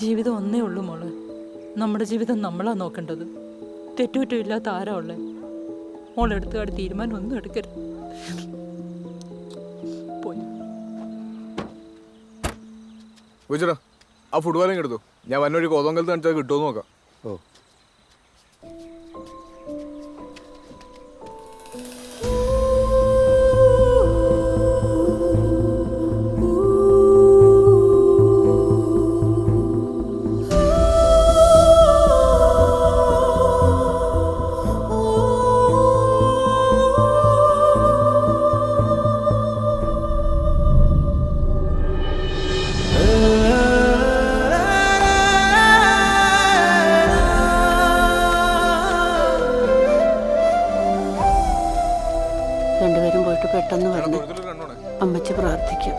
ജീവിതം ഒന്നേ ഉള്ളൂ മോൾ. നമ്മുടെ ജീവിതം നമ്മളാണ് നോക്കേണ്ടത്. തെറ്റുകുറ്റം ഇല്ലാത്ത ആരാ ഉള്ളേ? മോളെടുത്തുകാട് തീരുമാനം ഒന്നും എടുക്കരുത്. പോയി. ആ ഫുട്ബോളിങ് എടുത്തു? ഞാൻ വന്നൊരു കോതോങ്കലത്ത് കാണിച്ചാൽ കിട്ടുമോ നോക്കാം. ഓ. കണ്ണോണേ. അമ്മച്ചി പ്രാർത്ഥിക്കും.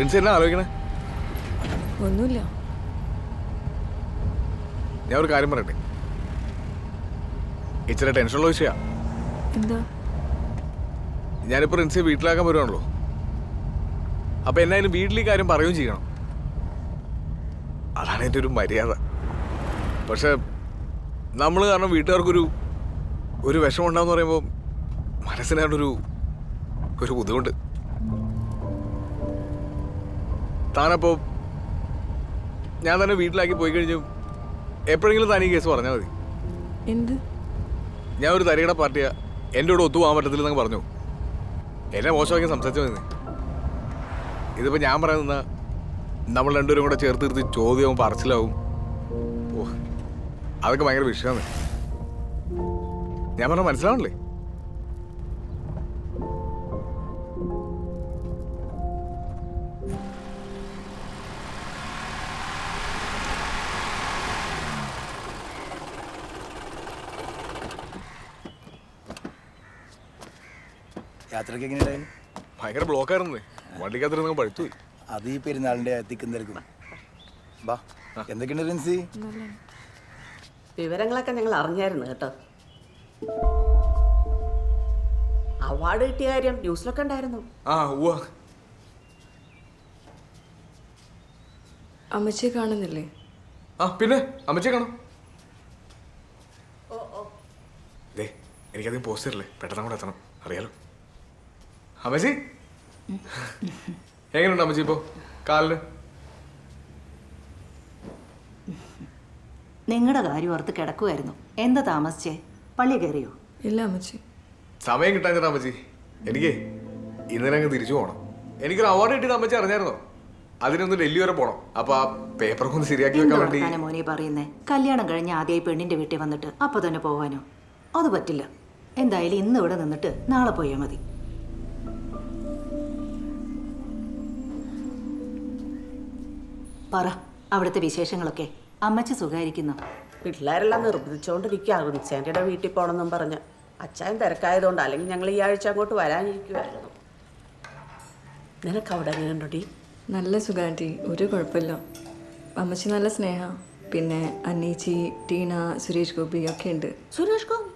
പ്രിൻസ് എന്നാ ആലോചിക്കണേ? ഒന്നുമില്ല. ഞാൻ ഒരു കാര്യം പറയട്ടെ? ഇച്ചിരി ടെൻഷനുള്ള വിഷയ. എന്താ? ഞാനിപ്പോൾ റിൻസിയെ വീട്ടിലാക്കാൻ വരുവാണല്ലോ. അപ്പൊ എന്നായാലും വീട്ടിൽ ഈ കാര്യം പറയുകയും ചെയ്യണം. അതാണ് എന്റെ ഒരു മര്യാദ. പക്ഷെ നമ്മൾ കാരണം വീട്ടുകാർക്കൊരു ഒരു വിഷമം ഉണ്ടാന്ന് പറയുമ്പോൾ മനസ്സിനാണ്ടൊരു ഒരു ബുദ്ധിമുട്ട്. താനപ്പോ ഞാൻ തന്നെ വീട്ടിലാക്കി പോയി കഴിഞ്ഞു. എപ്പോഴെങ്കിലും താനീ കേസ് പറഞ്ഞാൽ മതി. എന്ത്? ഞാൻ ഒരു തരികട പാർട്ടിയാ. എന്റെ കൂടെ ഒത്തുപോകാൻ പറ്റത്തില്ലെന്നങ്ങ് പറഞ്ഞു. എന്നെ മോശമാക്കി സംസാരിച്ചു മതി ഇതിപ്പോ ഞാൻ പറയുന്ന നമ്മൾ രണ്ടുപേരും കൂടെ ചേർത്ത് നിർത്തി ചോദ്യവും പറച്ചിലാവും. ഓ അതൊക്കെ ഭയങ്കര വിഷയമാണ്. ഞാൻ പറഞ്ഞ മനസ്സിലാവണല്ലേ? യാത്രയ്ക്ക് എങ്ങനെയുണ്ടായിരുന്നു ഭയങ്കര ബ്ലോക്കായിരുന്നു. വണ്ടിക്കകത്തിരുന്ന് പഴുത്തു അത് ഈ പെരുന്നാളിന്റെ തിക്കും തിരക്കും ബാ എന്തൊക്കെയുണ്ട് റിൻസി? വിവരങ്ങളൊക്കെ ഞങ്ങൾ അറിഞ്ഞായിരുന്നു കേട്ടോ. അവാർഡ് കിട്ടിയ കാര്യം ന്യൂസിലൊക്കെ ഉണ്ടായിരുന്നു. ആ ഉവ്വ. അമ്മച്ചിയെ കാണുന്നില്ലേ? ആ പിന്നെ? അമ്മച്ചെ കാണാം. ദേ എനിക്കധികം പോസ്റ്റ് തരില്ലേ പെട്ടെന്ന് കൂടെ എത്തണം. അറിയാലോ. അമ്മച്ചി? എങ്ങനെയുണ്ട് അമ്മച്ചി ഇപ്പോ? കാലിന് നിങ്ങളുടെ കാര്യം ഓർത്ത് കിടക്കുമായിരുന്നു എന്താ താമസിച്ചേ? പള്ളി കയറിയോ? ഇല്ല അമ്മച്ചി. സമയം കിട്ടാൻ അമ്മച്ചി. എനിക്ക് ഇന്നലെ അങ്ങ് തിരിച്ചു പോകണം എനിക്കൊരു അവാർഡ് കിട്ടിയത് അമ്മച്ചി അറിഞ്ഞായിരുന്നോ? അതിനൊന്ന് ഡൽഹി വരെ പോണം. അപ്പൊ ആ പേപ്പറൊക്കെ ഒന്ന് ശരിയാക്കി വെക്കാൻ വേണ്ടി മോനെ പറയുന്നേ? കല്യാണം കഴിഞ്ഞ് ആദ്യമായി പെണ്ണിന്റെ വീട്ടിൽ വന്നിട്ട് അപ്പൊ തന്നെ പോവാനോ? അത് പറ്റില്ല. എന്തായാലും ഇന്ന് ഇവിടെ നിന്നിട്ട് നാളെ പോയാൽ മതി. പറ അവിടുത്തെ വിശേഷങ്ങളൊക്കെ. അമ്മച്ചി സുഖായിരിക്കുന്നു? പിള്ളേരെല്ലാം നിർബന്ധിച്ചുകൊണ്ടിരിക്കുക റിൻസാന്റിയുടെ വീട്ടിൽ പോകണമെന്നും പറഞ്ഞ്. അച്ഛൻ തിരക്കായതുകൊണ്ട് അല്ലെങ്കിൽ ഞങ്ങൾ ഈ ആഴ്ച അങ്ങോട്ട് വരാനിരിക്കുമായിരുന്നു നിനക്ക് അവിടെ എങ്ങനെയുണ്ടോടി നല്ല സുഖാന്റി ഒരു കുഴപ്പമില്ല. അമ്മച്ചി നല്ല സ്നേഹ. പിന്നെ അന്നീച്ചി ടീന സുരേഷ് ഗോപി ഒക്കെ ഉണ്ട്. സുരേഷ് ഗോപി?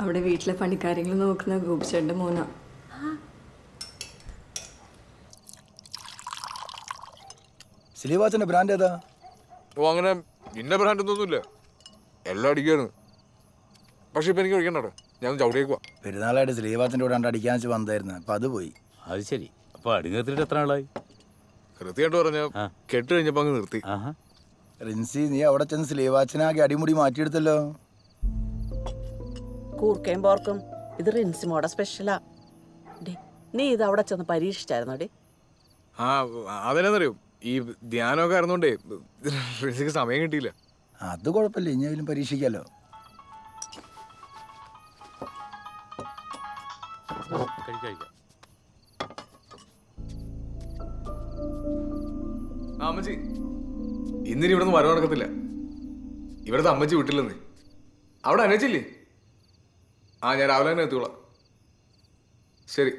അവിടെ വീട്ടിലെ പണിക്കാര്യങ്ങൾ നോക്കുന്ന ഗോപിച്ചേട്ടന്റെ മോന. സിലിവാച്ചന്റെ ബ്രാൻഡ് ഏതാ? ഓ അങ്ങനെ ഇന്ന ബ്രാൻഡ് ഒന്നുമില്ല. എല്ലാം അടിക്കാണ് പക്ഷെ ഇപ്പൊ എനിക്ക് ഒഴിക്കണ്ടോ ഞാൻ ചവിടിയേക്കുവാ പെരുന്നാളായിട്ട് സ്ലീവാച്ചന്റെ കൂടെ കണ്ട് അടിക്കാൻ വെച്ച് വന്നായിരുന്നു അപ്പൊ അത് പോയി. അത് ശരി. അപ്പൊ അടിഞ്ഞിട്ട് എത്ര ആളായി കൃത്യമായിട്ട് പറഞ്ഞ കെട്ട് കഴിഞ്ഞപ്പോ അങ്ങ് നിർത്തി. റിൻസി നീ അവിടെ ചെന്ന് ശ്രീവാച്ചനാകെ അടിമുടി മാറ്റിയെടുത്തല്ലോ. കൂർക്കയും പോർക്കും. ഇത് റിൻസി റിൻസിമോടെ സ്പെഷ്യലാ നീ ഇത് അവിടെ ചെന്ന് പരീക്ഷിച്ചായിരുന്നോ ഡി? ആ അതെന്നാന്നറിയോ ഈ ധ്യാനമൊക്കെ അറിഞ്ഞോണ്ടേ റിസിക്ക് സമയം കിട്ടിയില്ല. അത് കുഴപ്പമില്ല. ഇനിയെങ്കിലും പരീക്ഷിക്കാലോ. അമ്മച്ചി. ഇന്നിനി ഇവിടെ നിന്ന് വരവ് നടക്കത്തില്ല. ഇവിടുത്തെ അമ്മച്ചി വീട്ടിലെന്ന്. അവിടെ അനച്ചില്ലേ? ആ ഞാൻ രാവിലെ തന്നെ എത്തിക്കോളാം. ശരി.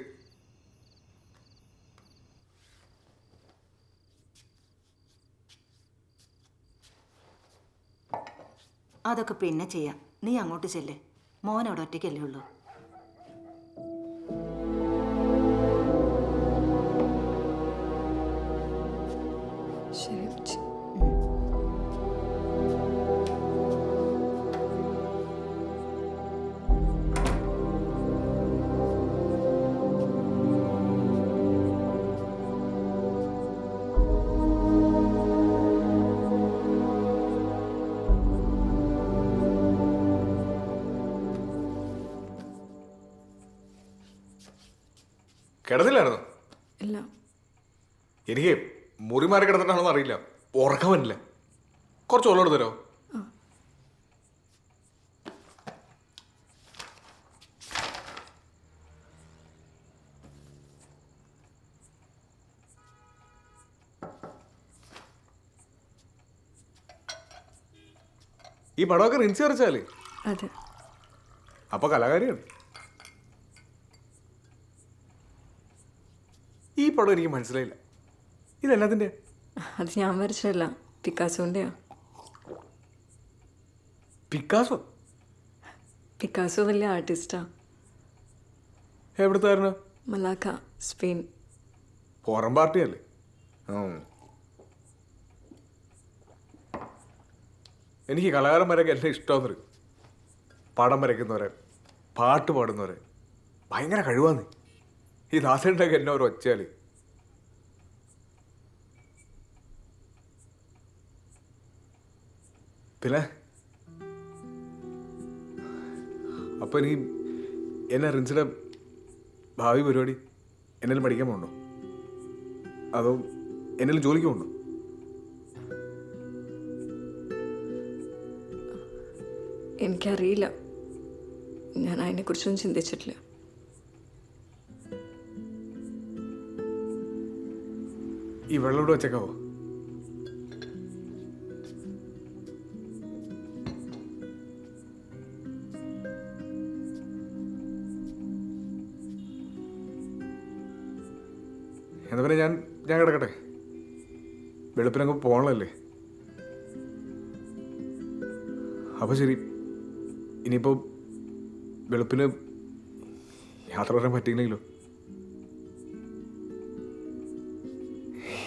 അതൊക്കെ പിന്നെ ചെയ്യാം. നീ അങ്ങോട്ട് ചെല്ലേ. മോൻ അവിടെ ഒറ്റയ്ക്കല്ലേ ഉള്ളൂ. കിടന്നില്ലായിരുന്നു? ഇല്ല. എനിക്ക് മുറി മാറി കിടന്നിട്ടാണെന്ന് അറിയില്ല. ഉറക്കം വരില്ല. കുറച്ച് വെള്ളം എടുത്തരോ ഈ പടമൊക്കെ റിൻസി വരച്ചാൽ? അതെ. അപ്പൊ കലാകാരിയാണ്. പടം എനിക്ക് മനസ്സിലായില്ല. ഇതെല്ലാത്തിന്റെ അത് ഞാൻ വരച്ചതല്ല പിക്കാസോന്റെയാ. പിക്കാസോ? പിക്കാസോ വലിയ ആർട്ടിസ്റ്റാ. എവിടുത്തായിരുന്നു മലാക്ക സ്പെയിൻ. ഫോറൻ പാർട്ടിയല്ലേ. എനിക്ക് കലാകാരന്മാരൊക്കെ എല്ലാം ഇഷ്ടമെന്നറിയും പടം വരയ്ക്കുന്നവരെ പാട്ട് പാടുന്നവരെ. ഭയങ്കര കഴിവാന്ന്. ഈ ദാസേട്ടൊക്കെ എന്നെ ഒരു ഒച്ചയാൽ പിന്നെ അപ്പൊ ഇനി എന്നെ റിൻസിയുടെ ഭാവി പരിപാടി എന്നാലും പഠിക്കാൻ പോകണ്ടോ അതോ എന്നാലും ജോലിക്ക് പോകണ്ടോ എനിക്കറിയില്ല. ഞാൻ അതിനെക്കുറിച്ചൊന്നും ചിന്തിച്ചിട്ടില്ല. ഈ വെള്ളം ഇവിടെ വെച്ചേക്കാവോ? പിന്നെ ഞാൻ ഞാൻ കിടക്കട്ടെ. വെളുപ്പിനങ്ങ് പോകണല്ലേ അപ്പൊ ശരി. ഇനിയിപ്പോ വെളുപ്പിന് യാത്ര വരാൻ പറ്റിയില്ലെങ്കിലോ?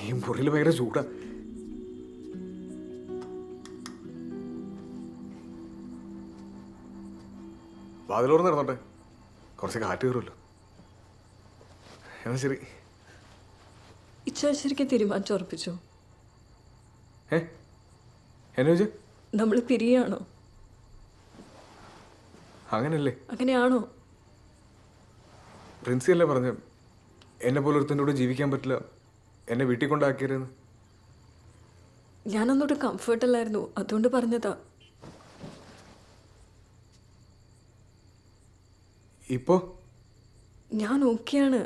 ഈ മുറിയിൽ ഭയങ്കര ചൂടാ. വാതിലോർന്ന് നടന്നോട്ടെ. കുറച്ച് കാറ്റ് കയറുമല്ലോ. എന്നാ ശരി. ശരിക്കും തീരുമാനിച്ചു ഉറപ്പിച്ചു നമ്മൾ പിരിയാണോ? അങ്ങനല്ലേ? അങ്ങനെയാണോ? പ്രിൻസി അല്ലേ പറഞ്ഞ എന്നെ പോലെ ഒരുത്തന്റെ കൂടെ ജീവിക്കാൻ പറ്റില്ല എന്നെ വീട്ടിൽ കൊണ്ടാക്കിയതെന്ന് കംഫർട്ട് അല്ലായിരുന്നു അതുകൊണ്ട് പറഞ്ഞതാ. ഇപ്പോ? ഞാൻ ഓക്കെയാണ്.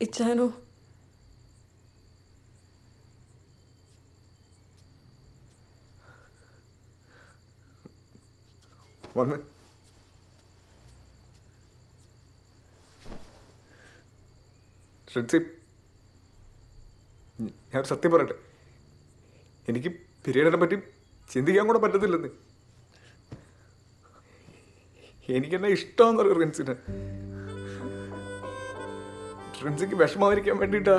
ഇച്ചാനോ വന്ന്. ശ്രദ്ധി ഞാൻ സത്യം പറയട്ടെ? എനിക്ക് പിരീഡിനെ പറ്റി ചിന്തിക്കാൻ കൂടെ പറ്റത്തില്ലെന്ന്. എനിക്കെന്നെ ഇഷ്ടമാണെന്നറിയോ റിൻസിന്? റിൻസിക്ക് വിഷമാതിരിക്കാൻ വേണ്ടിയിട്ടാ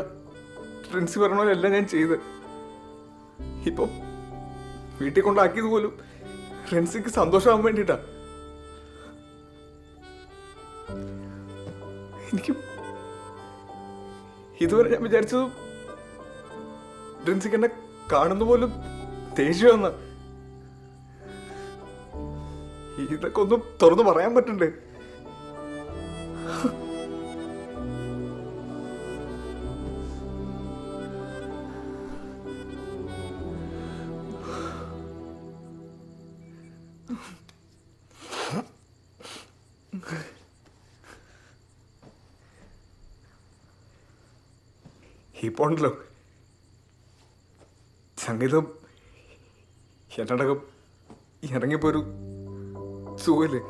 റിൻസി പറഞ്ഞ പോലെ എല്ലാം ഞാൻ ചെയ്ത് ഇപ്പം വീട്ടിൽ കൊണ്ടാക്കിയത് പോലും റിൻസിക്ക് സന്തോഷമാകാൻ വേണ്ടിട്ടാ. എനിക്ക് ഇതുവരെ ഞാൻ വിചാരിച്ചത് ഡ്രിൻസിക്ക് എന്നെ കാണുന്ന പോലും ദേഷ്യമെന്ന ഇതൊക്കെ ഒന്നും തുറന്നു പറയാൻ പറ്റണ്ടേ ഇപ്പോൾ ഉണ്ടല്ലോ സംഗീതം എന്നടക്കം ഇറങ്ങിപ്പോയൊരു സുഖല്ലേ?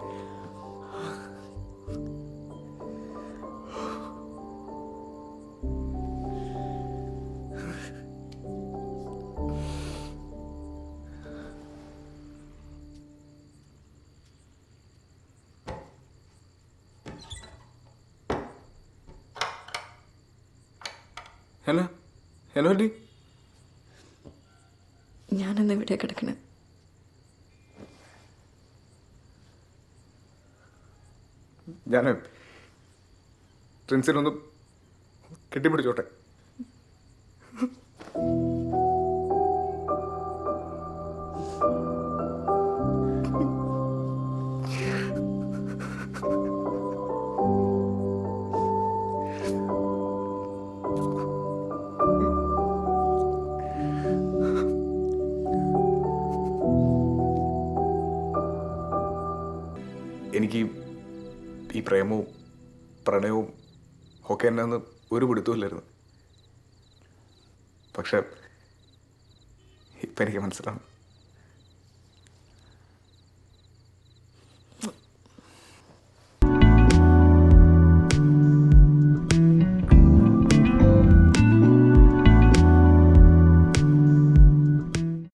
എന്നാ ഹലോ ഡി ഞാനെന്ന് ഇവിടെ കിടക്കണേ? ഞാൻ പ്രിൻസിനൊന്ന് കെട്ടിപ്പിടിച്ചോട്ടെ. ഒക്കെ എന്നെ ഒന്ന് ഒരു പിടുത്തമില്ലായിരുന്നു പക്ഷെ ഇപ്പം എനിക്ക് മനസ്സിലാവും